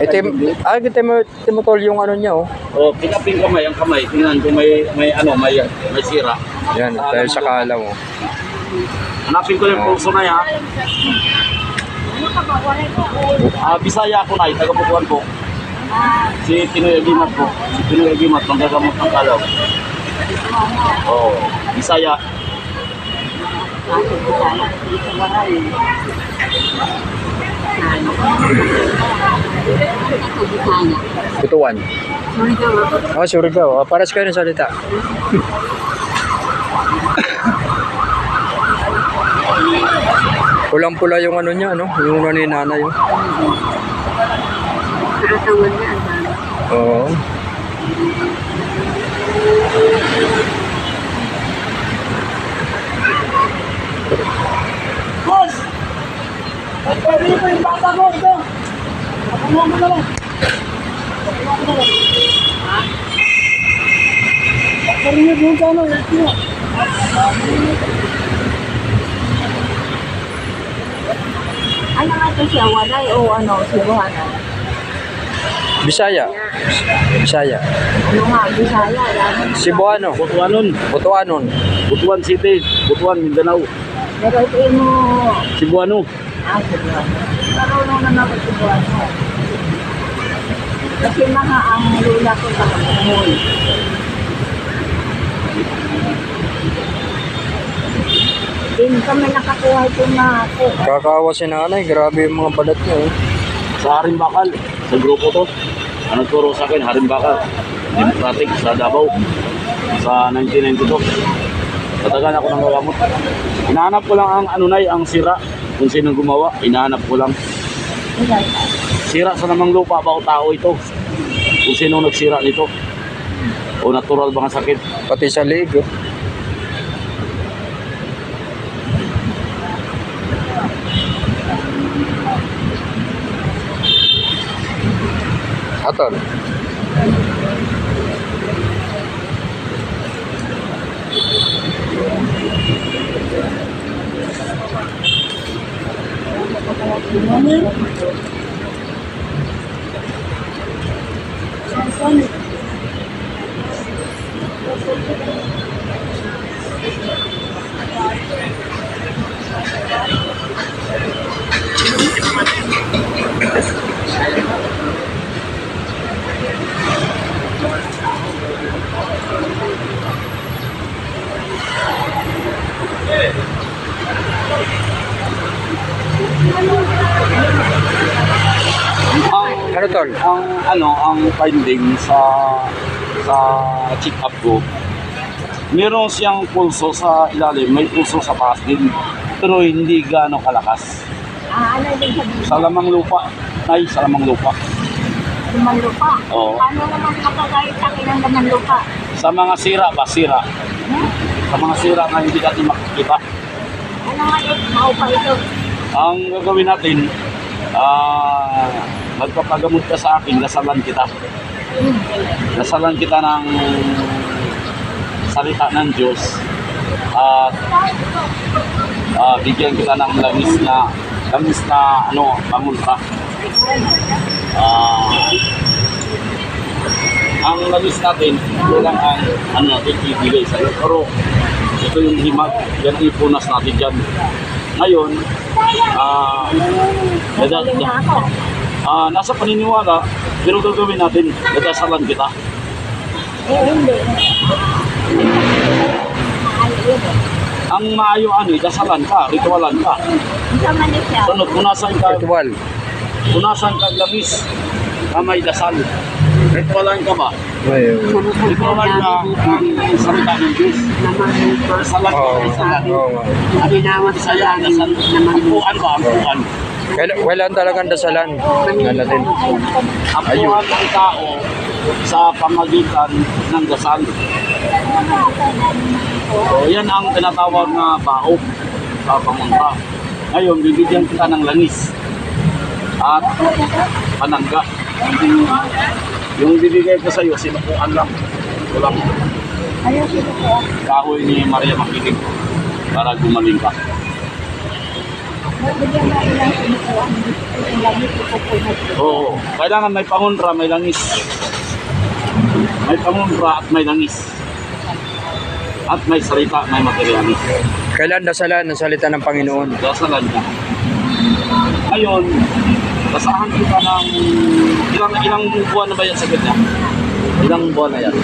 Ito yung, ah, ito mo, timutol yung ano niya, oh. O, pinaping kamay, ang kamay. Tingnan kung may, may ano, may, may sira. Yan, dahil sa kalaw, oh. Hanapin ko yung pulso na yan. Ah, Bisaya ako na, taga Butuan po. Si Pinoy Agimat po. Si Pinoy Agimat, manggagamot ng kalaw. Oh, Bisaya. Butuan. Oh, Surigao. Oh, paras kayo ng salita. Pulang-pula yung ano niya, no? Yung ano ni nanay. oh. Oo. Boss! Pwede po yung bata ko, ito. Pakuha mo na lang. Pakuha mo na lang. Pakuha mo yung kano, ito. Ano nga ito siya? Walay o ano? Cebuana? Bisaya. Bisaya. Ano nga? Bisaya? Yan. Cebuano. Butuanon. Butuanon. Butuan City. Butuan, Mindanao. Pero ito yung mo... Cebuano. Ah, Cebuana. Marunong naman ako Cebuana. Kasi mga ang lula ko sa kamuhoy. Din kami nakakuha ito na ako. Kakawa si nanay. Grabe yung mga balat niya, oh. Sa Harimbakal. Sa grupo to. Ang nagturo sa akin, Harimbakal. Democratic sa Davao. Sa 1992. Tatagan ako ng gagamot. Hinahanap ko lang ang ano na ang sira. Kung sino gumawa, hinahanap ko lang. Sira sa namang lupa ba o tao ito? Kung sino nagsira nito? O natural ba nga sakit? Pati sa leg, oh. Atol. Ang Ano tol? ang ano ang finding sa sa check up ko meron siyang pulso sa ilalim may pulso sa taas din pero hindi gaano kalakas Ah, ano din sa sa lamang lupa ay sa lamang lupa Laman lupa. Oo. Paano naman makagayat sa akin ng laman lupa? sa mga sira ba sira Hmm? sa mga sira na hindi natin makikita Ano nga ito? Maupa ito. ang gagawin natin ah magpapagamot ka sa akin dasalan kita. Dasalan kita ng salita ng Diyos. At ah, bigyan kita ng langis na langis na ano pangunta Ah, ang langis natin ito lang ang ano natin ibigay sa iyo pero ito yung himag yan ipunas natin dyan. Ngayon ah dada, Ah, nasa paniniwala pero gagawin natin dadasalan kita Eh, hindi. Ang maayo ano, dasalan ka, ritualan ka. Sunod, punasan ka, Ritual. punasan ka lamis, kamay dasal. Ritualan ka ba? Ritualan ka ang salita ng Diyos. Dasalan ka, Oo. dasalan. Oo. At Bisaya, dasal. Ampuan ba? Ampuan. Kaila- Kailan talagang dasalan? Ano natin? Ampuan ng tao sa pamagitan ng dasal. So, yan ang tinatawag na bao sa pamunta. Ngayon, bibigyan kita ng langis at panangga. Yung bibigay ko sa iyo, sinukuan lang. Ko. kahoy ni Maria Makiling para gumaling ka. Bigyan mo ilang sinukuha. Yung gamit ko po na Oo. Kailangan may pangunra, may langis. May pangunra at may langis. At may salita, may materialis. Kailan dasalan ng salita ng Panginoon? Dasalan niya. Ngayon, basahan kita ng ilang, ilang buwan na ba yan sa kanya? Ilang buwan na yan?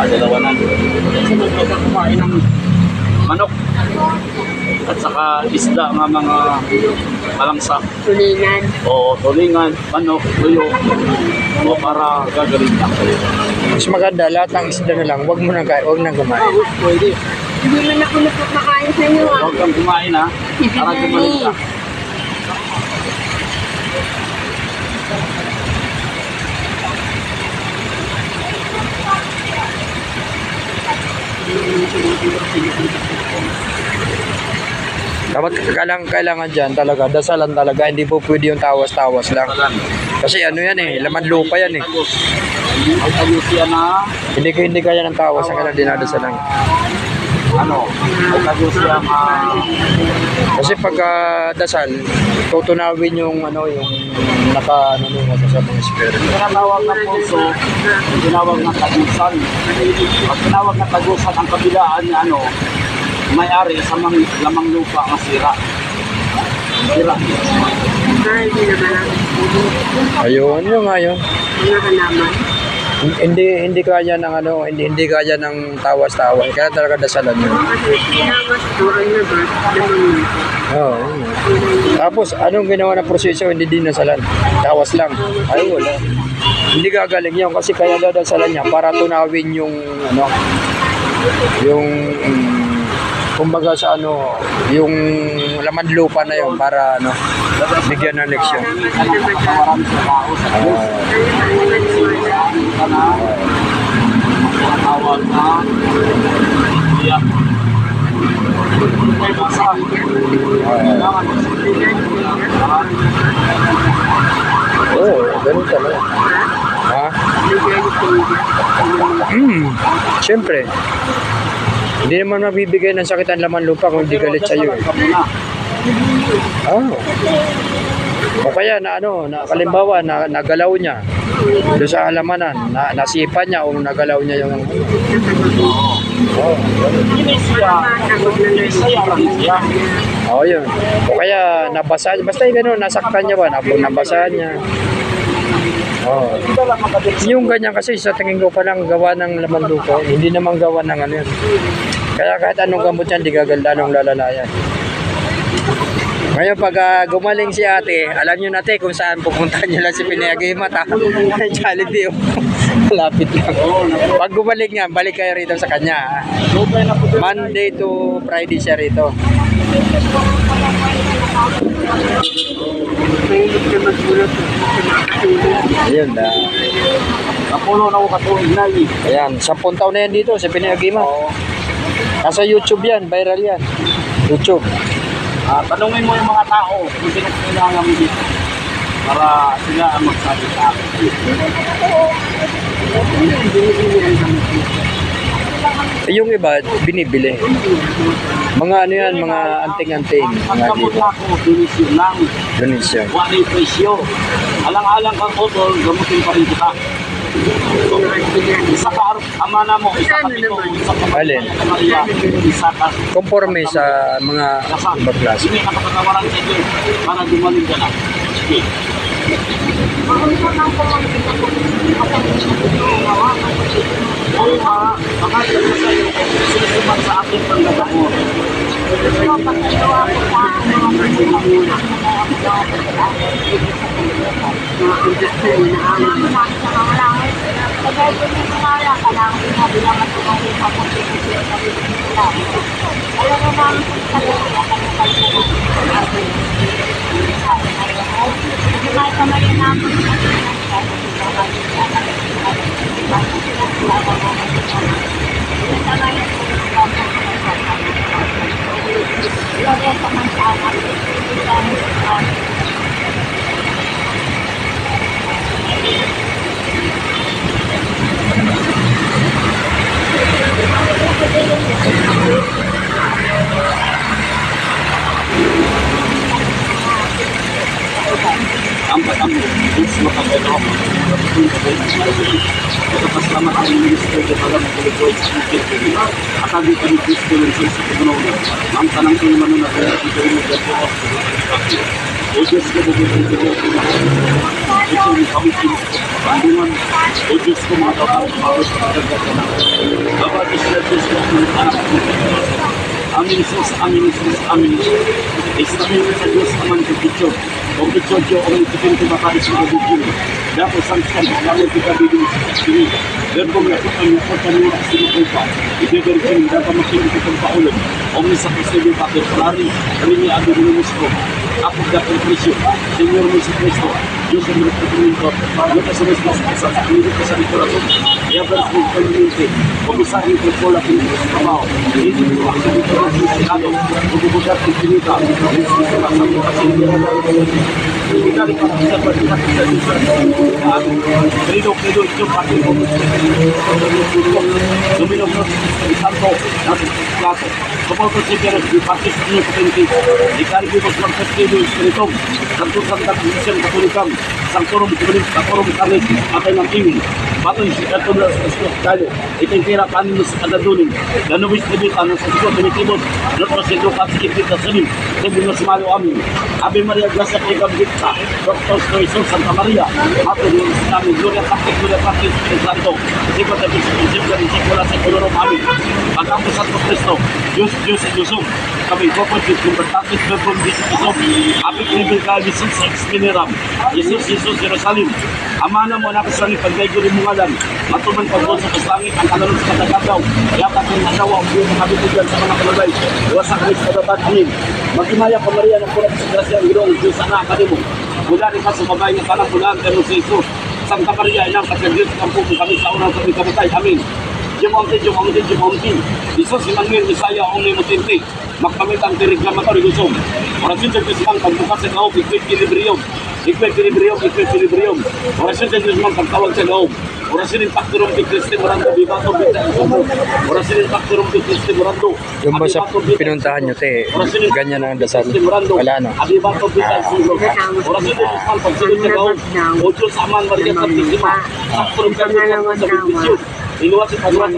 Ah, dalawa na. Nung ka kumain ng manok at saka isda nga mga kalangsa tulingan. o tulingan, manok, tuyo o para gagaling ka. Mas maganda, lahat ng isda na lang, wag mo na, wag na kumain. Pwede. Hindi man ako napapakain sa inyo ah. Huwag kang kumain ha, para gumaling ka. Dapat kailangan, kailangan dyan talaga, dasalan talaga, hindi po pwede yung tawas-tawas lang. Kasi ano yan eh, laman lupa yan eh. Yan na Hindi, hindi kaya ng tawas ang kailangan dinadasalan. ano, may tagos yan Kasi pagka dasal, tutunawin yung ano, yung naka, ano, yung sa mga espiritu. tinatawag na puso, tinawag na tagusan. Pag tinawag na tagusan, ang kabilaan niya ano, may-ari sa mang, lamang lupa ang sira. Ayun, yung nga yun. Hindi hindi kaya ng ano, hindi hindi kaya ng tawas-tawas. Kaya talaga dasalan yun. Oo. yun. Tapos anong ginawa ng proseso hindi din nasalan? Tawas lang. Ay wala. Hindi gagaling yun kasi kaya dadasalan niya para tunawin yung ano yung mm, kumbaga sa ano yung laman lupa na yun para ano bigyan ng leksyon. Oo, oh, ganun talaga. Ha? Hmm, siyempre. Hindi naman mabibigay ng sakit ang laman lupa kung hindi galit sa iyo. Eh. Oh. O kaya na ano, na kalimbawa na nagalaw niya doon sa halamanan, na nasipa niya o nagalaw niya yung Oh, oh yun. O kaya nabasa, basta yung gano'n, nasaktan niya ba, Nab- nabasa niya. Oh. Yung ganyan kasi sa tingin ko pa lang gawa ng laman lupa, hindi naman gawa ng ano yun. Kaya kahit anong gamot yan, di gaganda nung lalalayan. Ngayon pag ah, gumaling si ate, alam nyo nate kung saan pupunta niya lang si Pinayagimat ha. Jollibee oh. Malapit lang. Pag gumaling nga, balik kayo rito sa kanya ha. Na po Monday to Friday siya rito. Na. Ayun na. Napulo na ako na. Ayan, 10 taon na yan dito sa Pinayagimat. Nasa YouTube yan, viral yan. YouTube. Ah, tanungin mo yung mga tao kung sino kailangan mo dito para sila ang magsabi sa akin. Yung iba, binibili. Mga ano yan, mga anting-anting. Ang Mga ako, donisyon lang. Donation. Wala yung presyo. Alang-alang kang utol, gamutin pa rin kita. Isa ka amana mo, isa ka Alin? Conforme sa mga iba klase. Hindi nakapatawaran sa inyo para gumaling ka na. Sige. Oo, ha? Baka sa sa'yo, sinusuman sa akin pang mo. Thank you kahit kung hindi kaya, kailangan ko na bilang matulong yung pagkakulit sa pagkakulit. Alam mo na ang pagkakulit sa pagkakulit. Hindi kahit na may namin sa pagkakulit. Hindi kahit na may namin. Talang kulit-kulit sa kulit At ang kami Kristo ng sa pagkanaw na. Ang tanang kayo man na kaya ito yung magkakawa. O Diyos ko po po po po po. Ito yung kami Panginoon, o Diyos ko mga kapal, mga kapal, Bapak Diyos na Diyos ko, anak ko, Amin Sus, Amin Sus, Amin Sus. Istamin sa Diyos naman sa picture. O picture ko, ang ipin ko baka sa video. Dapat samsam, dapat kita video sa sini. Dan kung lakukan mo po kami sa sini pa. Ibibigay ko, dapat makinig ko pang paulan. O may sa kasi pa, Ferrari, kami ni Ado Gusto. Ako dapat presyo. Senyor mo si Cristo. Diyos ang mga pagkakunin ko. Ano ka sa mas mas sa pagkakunin ko sa likoraton. Kaya ba sa pagkakunin o bisahin ko po lang yung sa trabaho. Hindi ko ako dito ng Senado. Magbubugat ng pinita. Hindi ko sa mga kasi hindi ko hindi ka rin para sa pagkakunin sa Diyos. Querido, querido, ito pati ko. Domino ko sa santo. Nasa plato. Kapag ko si Pero, di pati sa inyo kapinti. Di ka rin ko sa mga kaido espiritum. Santo Santa Cristian Katolikam. Sangkurum Kumilim Kakurum Kalit. Atay ng iwi. Batong si Kato na sa Espiritu Tayo. Ito yung tira kanin sa kadadunin. Ganubis na dito ang sa Espiritu Tumitibot. Lotro si Lukas Kipit na Salim. Sabi na si Mario Amin. Ave Maria Gracia Kikam Gita. Dr. Stoison Santa Maria. Ato yung Islami. Gloria Patrick, Gloria Espiritu Santo. Tayo sa Isip ka rin si Kula sa Kulurong Amin. Pagkamo Santo Cristo. Diyos, Diyos, Diyosong. Kami ko po Diyos kung bertatis Bebron Diyos Diyosong. Apit Libil Kalbisin sa Expiniram. Jesus, Jesus, Jerusalem. Amana mo na sa ni mo ngalan. Matuman pagbuot sa kasangit ang kalalong sa katagadaw. Yakat ng asawa ang buong makabitigan sa mga kalalay. Iwasak kami sa kadabat. Amin. Magimaya pa Maria ng kulat sa grasya ang ginoong Diyos anak kanimo. Mula rin ka sa babae ng tanang pulaan kayo sa Isus. Santa Maria, inang kasyaglit ng puso kami sa unang kami kamatay. Amin. Jumongti, jumongti, jumongti. Isus, Emmanuel, Isaya, ang may mutinti. Magkamit ang tiriglamatory gusong. Orasyon sa Diyos mang pagbukas sa loob, ikwit kilibriyom. Ikwit kilibriyom, ikwit kilibriyom. Orasyon sa Diyos mang pagtawag sa loob. Orasyon yung pakturong kay Kristi Morando, bibato bita ang sumo. Orasyon yung pakturong kay Kristi Morando. Yung ba sa pinuntahan nyo, te, ganyan ang dasal. Wala, no? Abibato bita ang sumo. Orasyon yung mang pagsulod sa loob. O Diyos, Aman, Maria, Santisima. Pakturong kami sa at pagwas at pagwas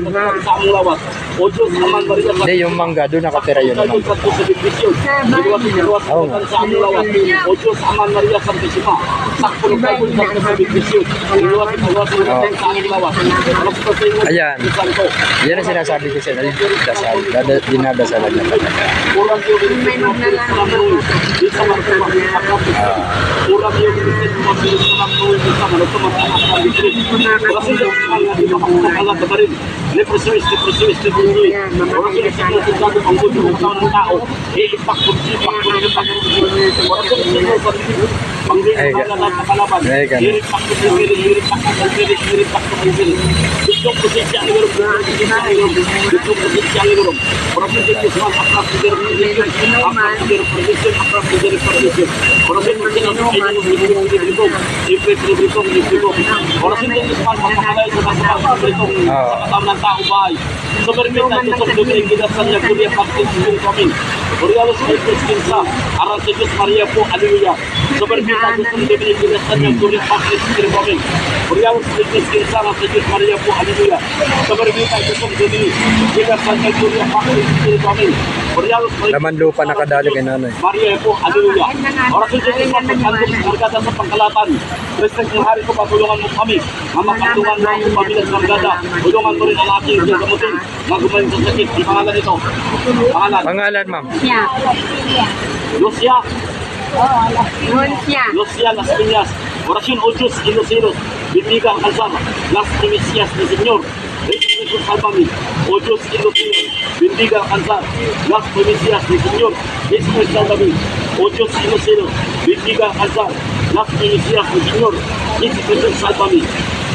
sa among lawas. O Diyos, Aman, Maria, Hindi, yung mangga, doon nakatira yun naman. Oo nga. O Diyos, Aman Maria Santisima, sakto ng kayo sa sa bibisyon. Inuwas at pagwas at pagwas sa among lawas. Alas pa sa inyo, Ayan. Santo. Yan ang sinasabi ko sa inyo, dasal. Dada, dinadasalan niya talaga. Urang yung binisyon ng mga kamuloy. Di sa mga kamuloy. Urang yung binisyon ng mga kamuloy. Di sa mga kamuloy. Kasi yung mga di ba makakala ka rin. Leprosuis, leprosuis, leprosuis. Urang yung binisyon ng mga ang gusto ng tao ng tao. Iipak ko, ipak ko, ipak ko. Urang yung binisyon ng mga Pangling Ay, mga lahat na kalaban. Ay, ganun. Iripak ko, iripak ko, iripak ko, iripak ko, iripak ko. Gusto ko siya siya ang irong. Gusto ko siya siya ang irong. Urang yung Baril. Leprosy, leprosy, leprosy. Orang sudah sekali kita berkumpul di tahun tao. Eh, pak kunci, pak kunci, pak kunci. Orang sudah sekali kita panggil kepala kepalaban. Iri pak kunci, iri, iri pak kunci, iri, iri pak kunci. Itu posisi yang lebih itu posisi yang lebih Orang sudah semua akrab sejarah pendidikan, akrab sejarah pendidikan, akrab sejarah pendidikan. Orang sudah sekali kita berkumpul di tahun tao. Eh, pak kunci, pak kunci, pak kunci. Orang sudah sekali kita berkumpul di tahun tao. Soberbita gusto ng Biblia ginastan niya Gloria Patris Kiribomin. Kuriyaw sa Diyos kinsa ang sa Diyos Maria po, Alleluia. Soberbita gusto ng Biblia ginastan niya Gloria Patris Kiribomin. Kuriyaw sa Laman lupa nakadali kay nanay. Maria po, Alleluia. Oras sa Diyos mo, pagkanto sa kargada sa pangkalatan. Present ng hari ko, patulungan mo kami. Mamapatulungan mo ang pamilyas ng kargada. Tulungan mo rin ang aking gamutin. Magumaling sa sakit. Ang pangalan nito. Pangalan. Pangalan, ma'am. Siya. Lucia. Yun siya. Lucia Las Piñas. Orasyon o Diyos, Ilusiros. Bibigang Alzama. Las Primicias ni Señor. Jesús Salvami. O Diyos, Ilusiros. Bibigang Alzar. Las Primicias ni Señor. Jesús Salvami. O Diyos, Ilusiros. Bibigang Alzar. Las Primicias ni Señor. Jesús Salvami.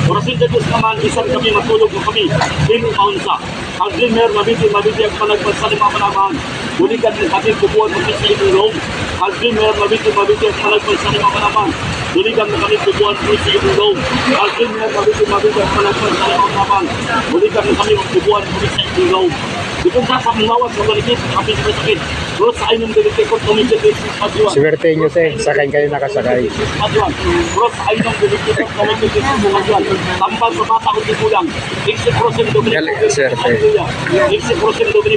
Orasyon sa Diyos naman, isang kami matulog ng kami. Hindi maunsa. Ang dreamer, mabiti, mabiti ang panagpag sa lima manamaan. Bulikan ng kami kubuhan mo sa iyong loob. Ang dreamer, mabiti, mabiti ang panagpag sa lima manamaan. Bulikan ng kami kubuhan mo sa iyong loob. Ang dreamer, mabiti, mabiti ang panagpag sa lima manamaan. Bulikan ng kami kubuhan mo sa iyong loob. Itong kapangilawan sa paligid, kapit sa sakit. Doon sa inyong delitikot, tumigil sa padyuan. Swerte nyo sa sakay kayo nakasakay. Padyuan. Doon sa inyong delitikot, tumigil din sa padyuan. Tampan sa bata kulang. Iksi prosen dobri pogel sa anuya. Iksi prosen dobri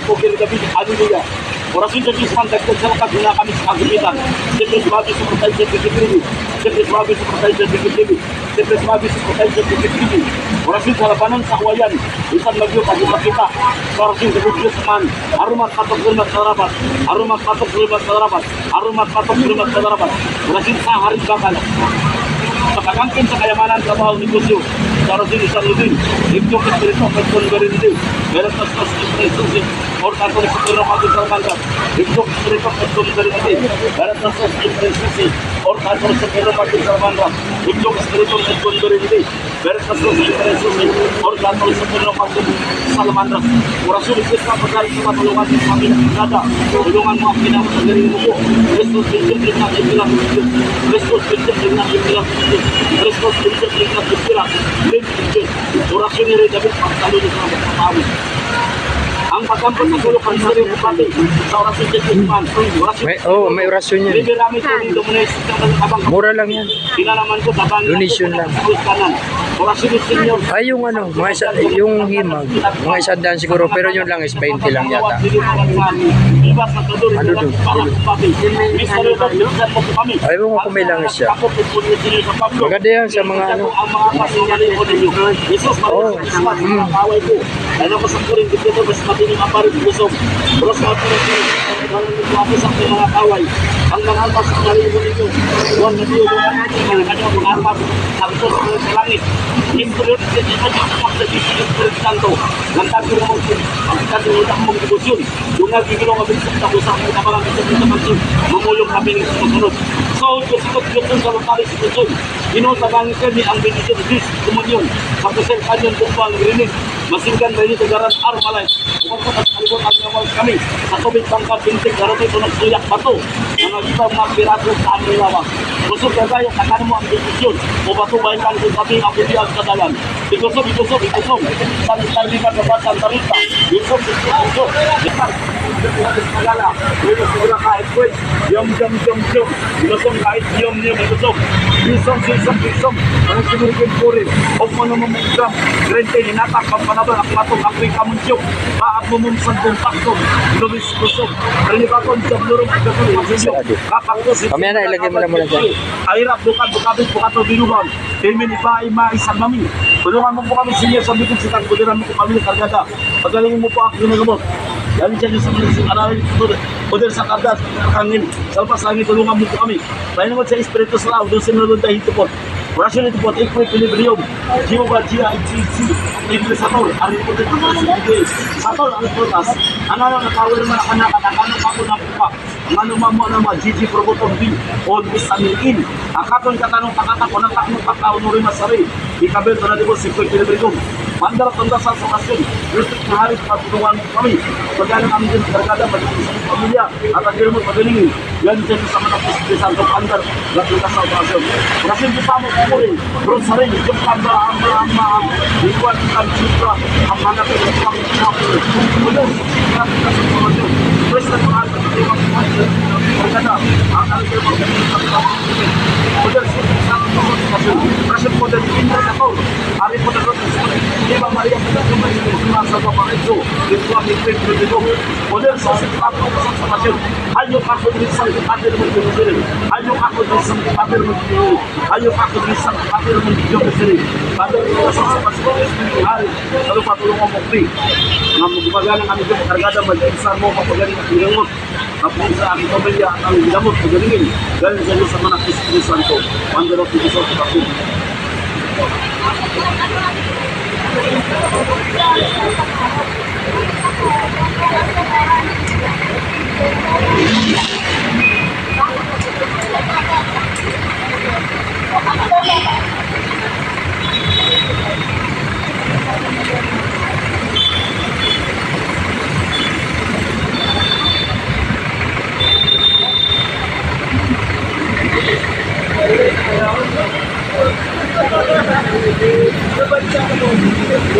pogel sa anuya. Orasyon sa Diyos pantagtag sa wakag na kami sa kagumitan. Siyempre sumabi sa protay sa Dikitibi. Siyempre sumabi sa protay sa Dikitibi. Siyempre sumabi sa protay sa Dikitibi. Orasyon sa labanan sa kawayan. Isang magyo pag-umakita. Sa orasyon sa Diyos man. Arumat katok gulmat sa. Arumat katok gulmat sa. Arumat katok gulmat sa larabat. Orasyon sa bakal. Sa pagangkin sa kayamanan sa bawang negosyo. তারদিন সারদিন একজনকে ফেরে সমর্থন করে দিন মেরে সংস্কৃতি और তারপরে সুন্দর আমাদের সরকার একজনকে ফেরে সমর্থন দিন মেরে और खासतौर से केंद्र पार्टी सर्वांना उद्योग स्तरीतून नेतृत्व दिली गैरखासदार शेतकऱ्यांची और खासतौर से केंद्र पार्टी सलमान रस और असो विशेषतः प्रकार समाज लोकांचे सामील दादा लोकांना आपली नाम संघरी नको क्रिस्तोस फिल्टर जिल्हा जिल्हा क्रिस्तोस फिल्टर जिल्हा जिल्हा क्रिस्तोस फिल्टर जिल्हा जिल्हा क्रिस्तोस फिल्टर और असो निरे जमीन पातालो जिल्हा Ang pagkampot ng sulok ang sarili ng pati sa orasyon ni Jesus man. Orasyon May, oh, may orasyon yan. Libre namin sa rin dominate sa abang Mura lang yan. Kinalaman ko, tabang Donation lang. Orasyon ni Senyor. Ay, yung ano, mga isa, yung himag, mga isang daan siguro, pero yun lang is 20 lang yata. Ano doon? Ay, mo kung may langis siya. Maganda yan sa mga ano. Oh. Mm ng aparit Luzon. Cross out na rin ang ibalang ng wapos ang mga kaway. Ang mga alpas ang narinig ninyo. Huwag na diyo mga natin ang kanyang mga alpas ang tos ng langit. Imperial sa kanyang alpas sa dito ng Spirit Santo. Ang tatlo mo ang tatlo mo ang mga negosyon. Yung nagigilong abis sa tapos ang mga kapalangin sa mga kapalangin. Mamulong kami ng susunod. Pagsahod ko sikot lukon sa lokal institusyon. Inutanangin kami ang benefit of this communion. Sa kasel kanyan kung pang rinig. Masingkan kayo sa garan armalay. Kumagkot at alibot ang nawal kami. Sa COVID bangka bintik garot ito nagsuyak bato. Ang nagkita mga pirato sa aming lawak. Kusog na tayo sa kanmo ang institusyon. Mupatubay kang kung kami ang pilihan sa dalan. Ikusog, ikusog, ikusog. Sa nagkalipan na batang tarita. Ikusog, ikusog, ikusog. Malala, yung sura kahit kwet, yum yum yum yum, lusong kahit yum yum lusong, lusong lusong lusong, ang siguro kong puri, o mano mamumdam, grente hinatak, ang panaban, ang matong, ang kwek amuntyok, maag mumumsan kong paktong, lumis lusong, kalibakon, jam lurong, ang gagawin, magsisyok, kapaktos, Kami na ilagay mo na muna dyan. Ahirap, bukan, bukabit, bukato, binuban, Amen, iba, ima, isang mami. Tulungan mo po kami, Senior, sabi ko, sitang ko din namin kami ng kargada. Pagalingin mo po ako, ginagamot. Dahil siya Diyos ang arawin poder sa kardas, kangin, salpas langit, tulungan mo kami. Tayo naman sa Espiritu Salaw, doon sa nalunod dahil ito po. Rational ito po, take point equilibrium, Jehovah, Gia, IGC, Iblis, Satol, ang ito po, Satol, ang ito po, Ananang nakawin mga kanak, ananang ako na po pa, manuma mo na ma Gigi Probotong din on isamiin akatong katanong pakata ko ng pakao nuri masari. Ikabel to na di po si Pilibrigong mandar tanda sa sakasyon Yusuf Mahari patungan kami. Pagkain ang berkada sa pamilya at ang ilmu pagalingin yan din sa mga pistisan sa pandar at kita sa kita mo kumuri Bron saring yung pandar ang maamam ikuan ang citra ang ang kita. Sa আর এই পদের Eva Maria Santa Paraíso, le soir des fêtes de Bédon, honneur sans cette femme, sans sa passion, aïe pas que du sang, appelle mon Dieu de aïe pas que du sang, appelle mon Dieu de aïe pas mo pri na magpagalang kami sa kargada mag-insan mo kapagaling at nilangot Tapos sa aking pamilya at ang nilamot pagalingin dahil sa iyo sa manak Santo, Wonder of the Resort. Thank you.